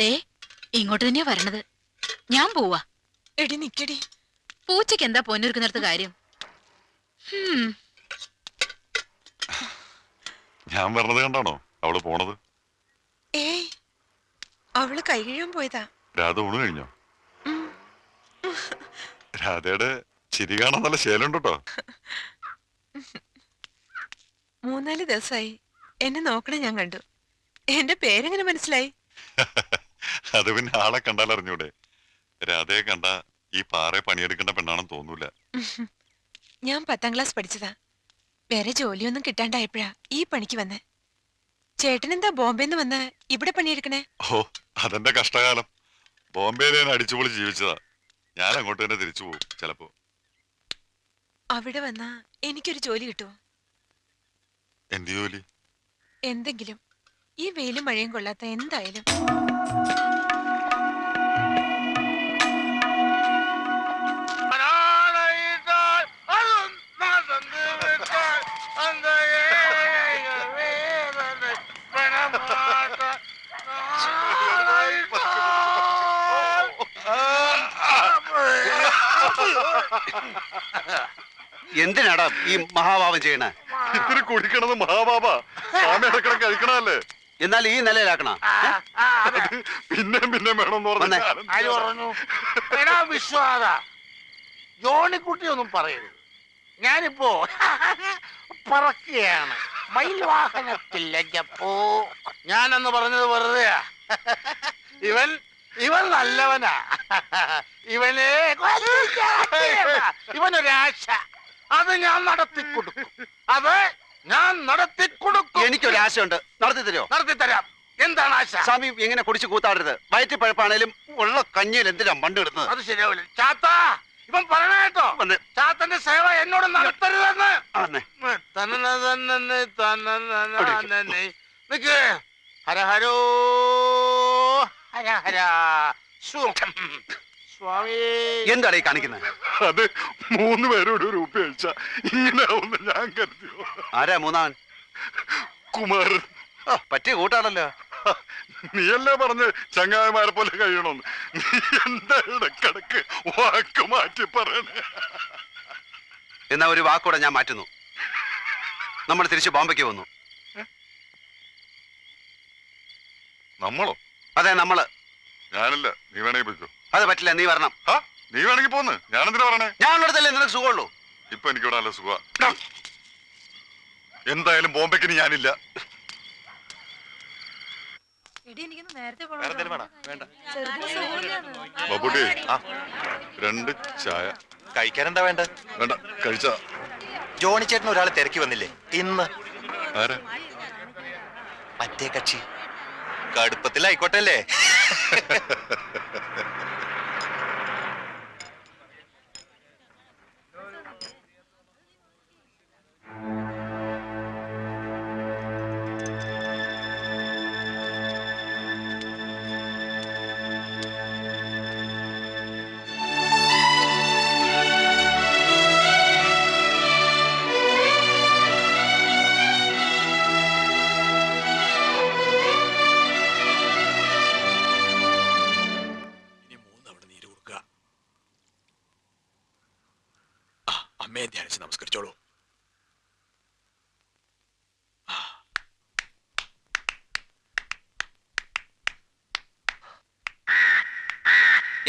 ദേ ഇങ്ങോട്ട് തന്നെയാ വരണത്. ഞാൻ പോവാ. എടി നിക്കടി. പൂച്ചയ്ക്ക് എന്താ പൊന്നൊരുക്കുന്നിടത്ത് കാര്യം? ഞാൻ വരണത് കണ്ടാണോ? അവൾ പോണത്. ഏയ് അവൾ കൈ കഴിയാൻ പോയതാ. രാധ ഊണ് കഴിഞ്ഞോ. രാധയുടെ ചിരി കാണാൻ നല്ല ശേലുണ്ട് കേട്ടോ. മൂന്നാൽ ദിവസമായി എന്നെ നോക്കണേ ഞാൻ കണ്ടു. എന്റെ പേരെങ്ങനെ മനസ്സിലായി? അത് പിന്നെ ആളെ കണ്ടാൽ അറിഞ്ഞൂടെ? രാധയെ കണ്ട ഈ പാറ പണിയെടുക്കേണ്ട പെണ്ണാണെന്ന് തോന്നൂല. ഞാൻ പത്താം ക്ലാസ് പഠിച്ചതാ. വേറെ ജോലിയൊന്നും കിട്ടാണ്ടായപ്പോഴാ ഈ പണിക്ക് വന്നെ. ചേട്ടനെന്താ ബോംബെന്ന് വന്ന് ഇവിടെ പണിയെടുക്കണേ? ഓ അതെന്റെ കഷ്ടകാലം. ബോംബെയിൽ ഞാൻ അടിച്ചുപൊളി ജീവിച്ചതാ. ഞാൻ അങ്ങോട്ട് തന്നെ തിരിച്ചു പോകും ചിലപ്പോ. അവിടെ വന്നാ എനിക്കൊരു ജോലി കിട്ടുമോ എന്ത് ജോലി? എന്തെങ്കിലും. ഈ വെയിലും മഴയും കൊള്ളാത്ത എന്തായാലും. എന്തിനാടാ ഈ മഹാബാബ ചെയ്യണേ? ഇത്തിരി കുടിക്കണത് മഹാബാബ സ്വാമി അടക്കണം കഴിക്കണല്ലേ എന്നാൽ ഈ നിലയിലാക്കണ. പിന്നെ പിന്നെ വേണമെന്ന് വന്നേ. പറഞ്ഞു പറഞ്ഞു എടാ വിശ്വാസ ജോണിക്കുട്ടി ഒന്നും പറയരുത്. ഞാനിപ്പോ പറക്കുകയാണ്. മയിൽ വാഹനത്തിൽ ലജ്ജപ്പോ. ഞാനെന്ന് പറഞ്ഞത് വെറുതെയാ. ഇവൻ ഇവൻ നല്ലവനാ. ഇവനെ ഇവനൊരാശ. അത് ഞാൻ നടത്തി കൊടുക്കും അത് ഞാൻ നടത്തി കൊടുക്കും എനിക്കൊരു ആശയുണ്ട്. നടത്തി തരുമോ? നടത്തി തരാം. എന്താണ് ആശ? സ്വാമി എങ്ങനെ കുടിച്ച് കൂത്താടരുത്. വയറ്റി പഴപ്പാണേലും ഉള്ള കഞ്ഞിയിൽ എന്തിനാ ഇടുന്നത്? അത് ശരിയാവില്ല. ചാത്ത ഇവൻ പറയണേട്ടോ വന്ന്. ചാത്തന്റെ സേവ എന്നോട് നടത്തരുതെന്ന്. തന്നനതന്നനെ തന്നനനനനെ. നിക്ക്. ഹര ഹരോ എന്താണ് ഈ കാണിക്കുന്നത്? അത് മൂന്ന് പേരോട് ഉപ്പ കഴിച്ച ഇങ്ങനെ ആവുന്ന ഞാൻ കരുതിയോ ആരാ മൂന്നാൻ കുമാരൻ. പറ്റിയ കൂട്ടാണല്ലോ. നീയല്ലേ പറഞ്ഞ് ചങ്ങായിമാരെ പോലെ കഴിയണമെന്ന് നീ എന്താ ഇടക്കിടക്ക് വാക്ക് മാറ്റി പറയണേ. എന്നാ ഒരു വാക്കൂടെ ഞാൻ മാറ്റുന്നു. നമ്മൾ തിരിച്ച് ബോംബെക്ക് വന്നു. നമ്മളോ? അതെ നമ്മൾ. ഞാനല്ല നീ വേണേ പോയിക്കോ. അത് പറ്റില്ല നീ വരണം. ആ നീ വേണമെങ്കിൽ പോന്ന്. ഞാൻ എന്തിനാ പറഞ്ഞേ ഞാൻ ഉള്ളിടത്തല്ലേ നിനക്ക് സുഖമുള്ളൂ. ഇപ്പൊ എനിക്കിവിടെ നല്ല സുഖ എന്തായാലും ബോംബെക്ക് ഇനി ഞാനില്ല. ബാബുട്ടി. രണ്ട് ചായ. കഴിക്കാൻ എന്താ വേണ്ട? വേണ്ട കഴിച്ച. ജോണി ചേട്ടൻ ഒരാൾ തിരക്കി വന്നില്ലേ? ഇന്ന്. ആരാ? മറ്റേ കക്ഷി. കടുപ്പത്തിലായിക്കോട്ടെ അല്ലേ?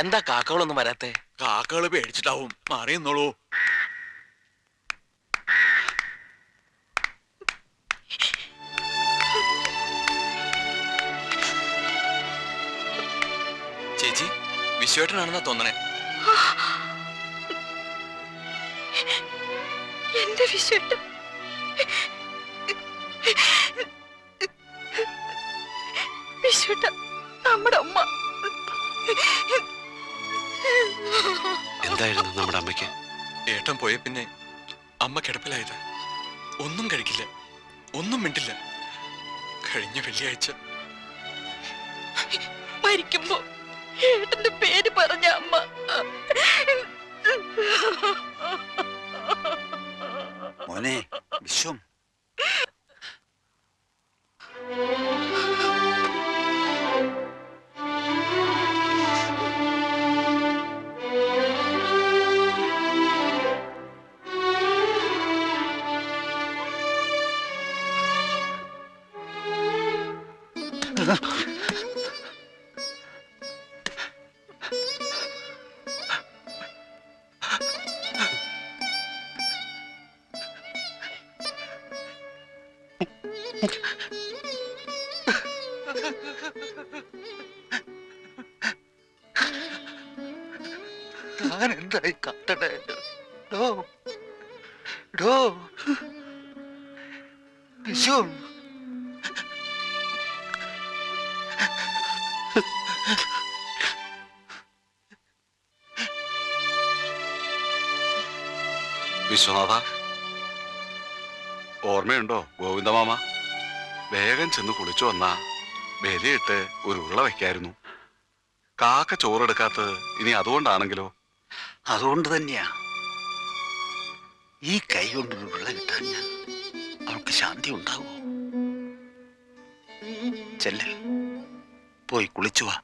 എന്താ കാക്കകളൊന്നും വരാത്തെ? കാക്കകൾ പേടിച്ചിട്ടാവും. മാറി നിന്നോളൂ ചേച്ചി വിശ്വേട്ടനാണെന്നാ തോന്നണേ. എന്റെ വിശ്വട്ടം എന്തായിരുന്നു നമ്മുടെ അമ്മയ്ക്ക്. ഏട്ടൻ പോയ പിന്നെ അമ്മ കിടപ്പിലായത്. ഒന്നും കഴിക്കില്ല. ഒന്നും മിണ്ടില്ല. കഴിഞ്ഞ വെള്ളിയാഴ്ച. മരിക്കുമ്പോ ഏട്ടന്റെ പേര് പറഞ്ഞ അമ്മ. മോനെ വിശ്വം. ഞാൻ എന്തായി കത്തടേ ഡോ. ഡോ. വിശു. വിശ്വനാഥ ഓർമ്മയുണ്ടോ ഗോവിന്ദ മാമ വേഗം ചെന്ന് കുളിച്ചു വന്നാ വിലയിട്ട് ഒരു ഉരുള വെക്കായിരുന്നു. കാക്ക ചോറെടുക്കാത്തത് ഇനി അതുകൊണ്ടാണെങ്കിലോ? അതുകൊണ്ട് തന്നെയാ. ഈ കൈ കൊണ്ട് ഒരു ഉരുള കിട്ടാൻ ഞാൻ അവൾക്ക് ശാന്തി ഉണ്ടാവോ ചെല്ല. പോയി കുളിച്ചു വാ.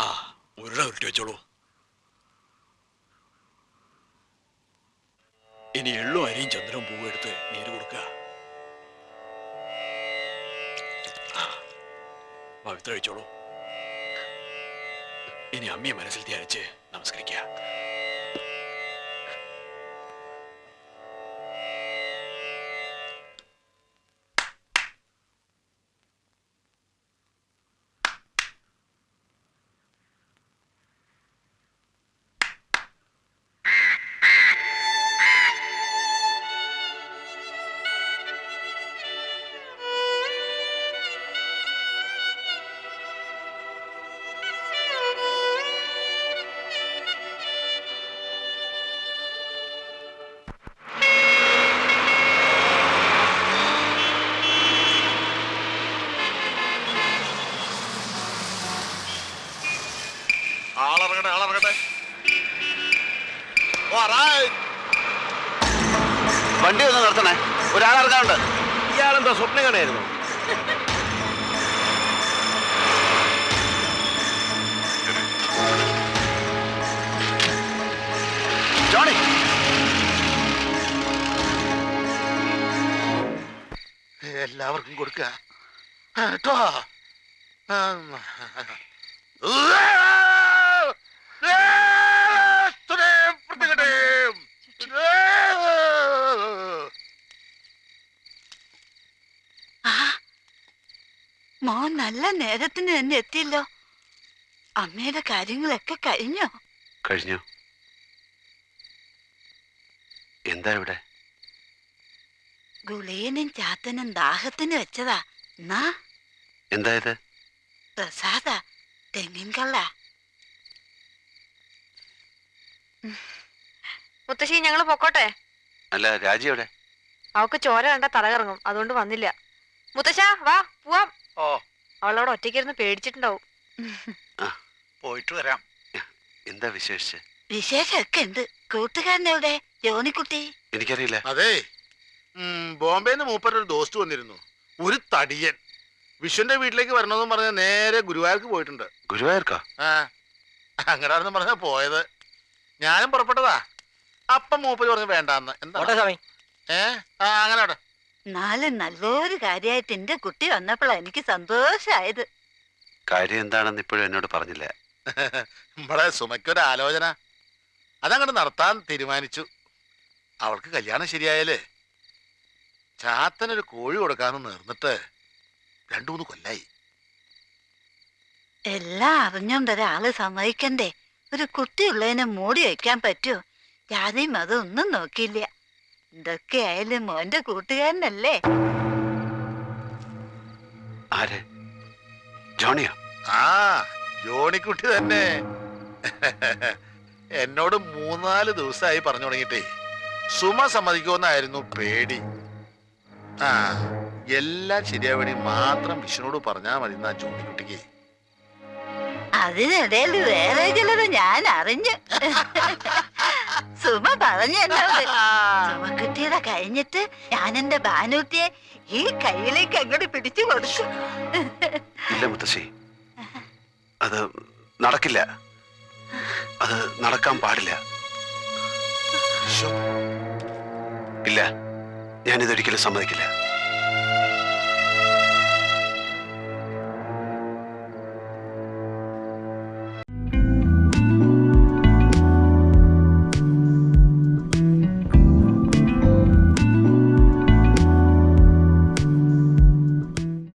ആ ഉരുള ഉരുട്ടി വെച്ചോളൂ. ഇനി എള്ളും അരിയും ചന്ദ്രവും പൂവ് എടുത്ത് നീര് കൊടുക്കുക പവിത്ര കഴിച്ചോളൂ. ഇനി അമ്മയെ മനസ്സിൽ ധ്യാനിച്ച് നമസ്കരിക്കുക വണ്ടി ഒന്ന് നിർത്തണേ. ഒരാളിറങ്ങാനുണ്ട് ഇയാളെന്താ സ്വപ്നം കാണായിരുന്നു ജോണി. എല്ലാവർക്കും കൊടുക്കുക കേട്ടോ ഉം. തുരേം വൃത്തികെട്ടേം. ആ മോൻ നല്ല നേരത്തിന് തന്നെ എത്തിയല്ലോ. അമ്മയുടെ കാര്യങ്ങളൊക്കെ കഴിഞ്ഞോ? കഴിഞ്ഞു? എന്താ ഇവിടെ? ഗുളിയനും ചാത്തനും ദാഹത്തിന് വെച്ചതാ. എന്നാ എന്താ ഇത്? പ്രസാദ. തെങ്ങിൻ കള്ള. മുത്തശ്ശി ഞങ്ങൾ പൊക്കോട്ടെ? അല്ല രാജിയോടെ അവക്ക് ചോര കണ്ട തലകറങ്ങും. അതുകൊണ്ട് വന്നില്ല. മുത്തശ്ശ വാ പോവാം. ഓ അവളവിടെ ഒറ്റയ്ക്കിരുന്ന് പേടിച്ചിട്ടുണ്ടാവും. പോയിട്ട് വരാം. എന്താ വിശേഷിച്ച്? വിശേഷമൊക്കെ ഉണ്ട്. കൂട്ടുകാരനെവിടെ ജോണിക്കുട്ടി. എനിക്കറിയില്ല. അതെ. ബോംബെന്ന് മൂപ്പരുടെ ഒരു ദോസ്റ്റ് വന്നിരുന്നു. ഒരു തടിയൻ. വിഷുവിന്റെ വീട്ടിലേക്ക് വരണമെന്ന് പറഞ്ഞ നേരെ ഗുരുവായൂർക്ക് പോയിട്ടുണ്ട്. ഗുരുവായൂർക്കാ? ആ പറഞ്ഞ പോയത്. ഞാനും പുറപ്പെട്ടതാ. അപ്പം മൂപ്പര് പറഞ്ഞു വേണ്ടാന്ന്. എന്താ? ഏ? ആ അങ്ങനെ എന്നാലും നല്ലൊരു കാര്യമായിട്ട് എന്റെ കുട്ടി വന്നപ്പോഴാ എനിക്ക് സന്തോഷായത്. കാര്യം എന്താണെന്ന് ഇപ്പോഴും എന്നോട് പറഞ്ഞില്ല. നമ്മളെ സുമയ്ക്കൊരു ആലോചന. അതങ്ങോട്ട് നടത്താൻ തീരുമാനിച്ചു. അവൾക്ക് കല്യാണം ശരിയായാലേ ചാത്തനൊരു കോഴി കൊടുക്കാന്ന് നേർന്നിട്ട് രണ്ടു മൂന്ന് കൊല്ലായി. എല്ലാം അറിഞ്ഞോണ്ട് ഒരാൾ സമ്മതിക്കണ്ടേ. ഒരു കുട്ടിയുള്ളതിനെ മൂടി വയ്ക്കാൻ പറ്റുമോ ജാതിയും അതൊന്നും നോക്കിയില്ല. എന്തൊക്കെ ആയാലും മോന്റെ കൂട്ടുകാരനല്ലേ? ആര്? ജോണിയോ? ആ ജോണിക്കുട്ടി തന്നെ. എന്നോട് മൂന്നാൽ ദിവസമായി പറഞ്ഞു തുടങ്ങിട്ടേ സുമ സമ്മതിക്കുമെന്നായിരുന്നു പേടി. ആ എല്ലാം ശരിയാവണി മാത്രം വിഷ്ണുനോട് പറഞ്ഞാ മതി എന്നാ ജോണിക്കുട്ടിക്ക്. അതിനിടയിൽ വേറെ ചിലത് ഞാൻ അറിഞ്ഞു. സുമ പറഞ്ഞു എന്നോട് കഴിഞ്ഞിട്ട് ഞാൻ എന്റെ ഭാനുത്തിയെ ഈ കയ്യിലേക്ക് അങ്ങോട്ട് പിടിച്ചു കൊടുത്തു. ഇല്ല മുത്തശ്ശി. അത് നടക്കില്ല. അത് നടക്കാൻ പാടില്ല. ഇല്ല ഞാനിതൊരിക്കലും സമ്മതിക്കില്ല.